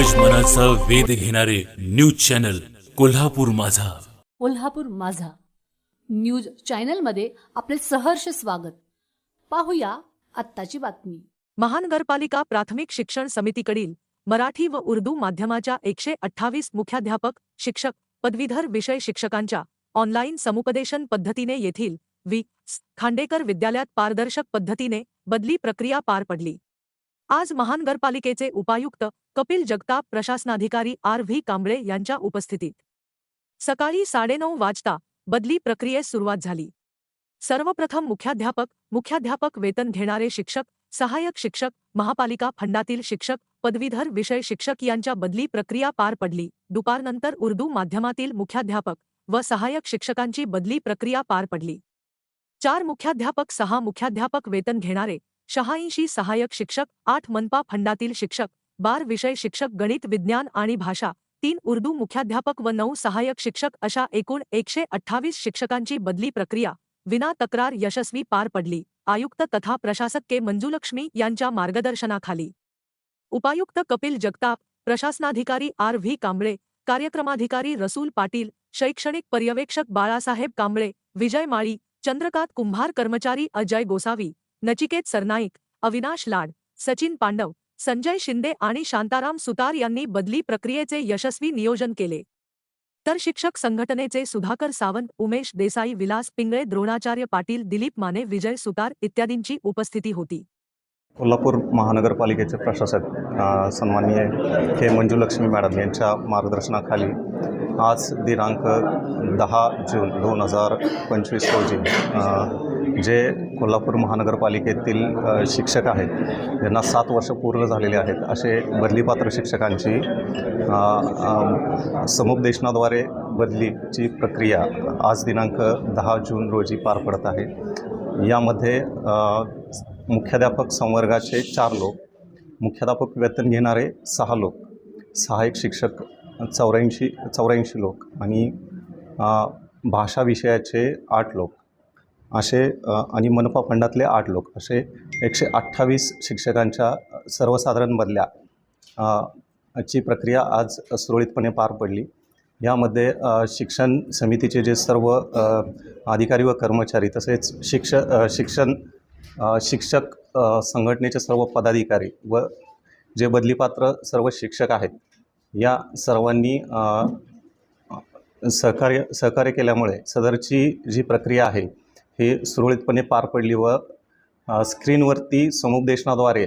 ज्ञानाचा वेध घेणारे न्यूज चॅनल कोल्हापूर माझा. कोल्हापूर माझा. न्यूज चॅनलमध्ये आपले सहर्ष स्वागत. पाहूया आत्ताची बातमी. महानगरपालिका प्राथमिक शिक्षण समितीकडील मराठी व उर्दू माध्यमाच्या एकशे अठ्ठावीस मुख्याध्यापक शिक्षक पदवीधर विषय शिक्षकांच्या ऑनलाईन समुपदेशन पद्धतीने येथील वि. खांडेकर विद्यालयात पारदर्शक पद्धतीने बदली प्रक्रिया पार पडली. आज महानगरपालिकेचे उपायुक्त कपिल जगताप प्रशासनाधिकारी आर व्ही कांबळे यांच्या उपस्थितीत. सकाळी साडेनऊ वाजता बदली प्रक्रियेस सुरुवात झाली. सर्वप्रथम मुख्याध्यापक मुख्याध्यापक वेतन घेणारे शिक्षक सहाय्यक शिक्षक महापालिका फंडातील शिक्षक पदवीधर विषय शिक्षक यांच्या बदली प्रक्रिया पार पडली. दुपारनंतर उर्दू माध्यमातील मुख्याध्यापक व सहाय्यक शिक्षकांची बदली प्रक्रिया पार पडली. चार मुख्याध्यापक सहा मुख्याध्यापक वेतन घेणारे शहाऐंशी सहाय्यक शिक्षक आठ मनपा फंडातील शिक्षक बार विषय शिक्षक गणित विज्ञान आणि भाषा तीन उर्दू मुख्याध्यापक व नऊ सहाय्यक शिक्षक अशा एकूण एकशे अठ्ठावीस शिक्षकांची बदली प्रक्रिया विना तक्रार यशस्वी पार पडली. आयुक्त तथा प्रशासक के. मंजुलक्ष्मी यांच्या मार्गदर्शनाखाली. उपायुक्त कपिल जगताप प्रशासनाधिकारी आर. व्ही. कांबळे कार्यक्रमाधिकारी रसूल पाटील शैक्षणिक पर्यवेक्षक बाळासाहेब कांबळे विजय माळी चंद्रकांत कुंभार कर्मचारी अजय गोसावी नचिकेत सरनाईक अविनाश लाड सचिन पांडव संजय शिंदे आणि शांताराम सुतार यांनी बदली प्रक्रियेचे यशस्वी नियोजन केले. तर शिक्षक संघटनेचे सुधाकर सावंत उमेश देसाई विलास पिंगळे द्रोणाचार्य पाटील दिलीप माने विजय सुतार इत्यादींची उपस्थिती होती. कोल्हापूर महानगरपालिकेचे प्रशासक सन्माननीय के मंजुलक्ष्मी मॅडम यांच्या मार्गदर्शनाखाली आज दिनांक दहा जून दोन हजार पंचवीस रोजी जे कोल्हापूर महानगरपालिकेतील शिक्षक आहेत ज्यांना सात वर्ष पूर्ण झालेले आहेत असे बदलीपात्र शिक्षकांची समुपदेशनाद्वारे बदलीची प्रक्रिया आज दिनांक दहा जून रोजी पार पडत आहे. यामध्ये मुख्याध्यापक संवर्गाचे चार लोक मुख्याध्यापक वेतन घेणारे सहा लोक सहाय्यक शिक्षक चौऱ्याऐंशी चौऱ्याऐंशी लोक आणि भाषा विषयाचे आठ लोक. असे आणि मनपा फंडातले आठ लोक असे एकशे अठ्ठावीस शिक्षकांच्या सर्वसाधारण बदल्या ची प्रक्रिया आज सुरळीतपणे पार पडली. यामध्ये शिक्षण समितीचे जे सर्व अधिकारी व कर्मचारी तसेच शिक्ष शिक्षण शिक्षक संघटनेचे सर्व पदाधिकारी व जे बदलीपात्र सर्व शिक्षक आहेत या सर्वांनी सहकार्य सहकार्य केल्यामुळे सदरची जी प्रक्रिया आहे ही सुरळीतपणे पार पडली व स्क्रीनवरती समुपदेशनाद्वारे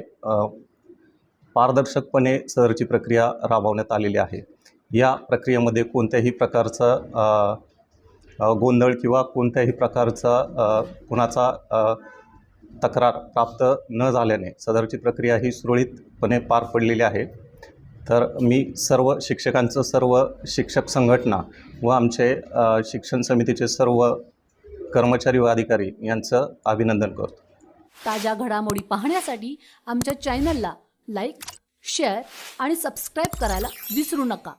पारदर्शकपणे सदरची प्रक्रिया राबवण्यात आलेली आहे. या प्रक्रियेमध्ये कोणत्याही प्रकारचा गोंधळ किंवा कोणत्याही प्रकारचा कुणाचा तक्रार प्राप्त न झाल्याने सदरची प्रक्रिया ही सुरळीतपणे पार पडलेली आहे. तर मी सर्व शिक्षकांचं सर्व शिक्षक संघटना व आमचे शिक्षण समितीचे सर्व कर्मचारी व अधिकारी यांचं अभिनंदन करतो. ताज्या घडामोडी पाहण्यासाठी आमच्या चॅनलला लाईक शेअर आणि सबस्क्राईब करायला विसरू नका.